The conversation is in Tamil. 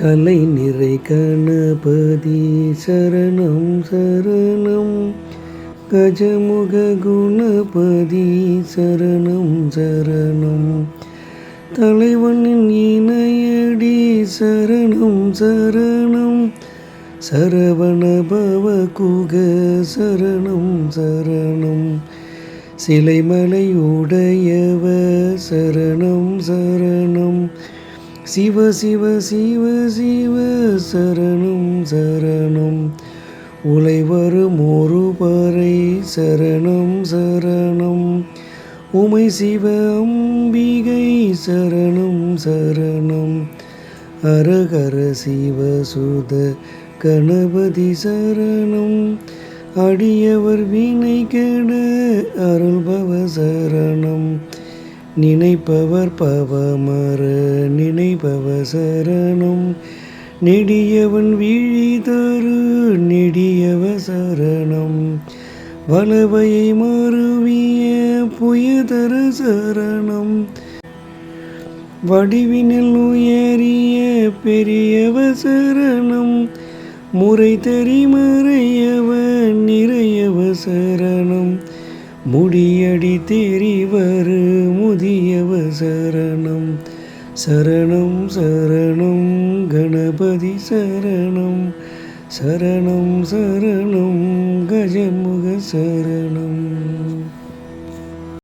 கலை நிறை கணபதி சரணம் சரணம். கஜமுக குணபதி சரணம் சரணம். தலைவனின் இணையடி சரணம் சரணம். சரவணபவ குக சரணம் சரணம். சிலைமலை உடையவ சரணம் சரணம். சிவ சிவ சிவ சிவ சரணம் சரணம். உழைவரும் ஒரு பறை சரணம் சரணம். உமை சிவ அம்பிகை சரணம் சரணம். அரகர சிவ சுத கணபதி சரணம். அடியவர் வினை கெட அருள்பவ சரணம். நினைப்பவர் பவமர சரணம். நெடியவன் விழி தரு நெடியவ சரணம். வலவையை மறுவிய புயதர சரணம். வடிவினில் உயரிய பெரியவ சரணம். முறை தெரி மறையவ நிறையவ சரணம். முடியடி தெரிவரு முதியவ சரணம். சரணம் சரணம் கணபதி சரணம். சரணம் சரணம் கஜமுக சரணம்.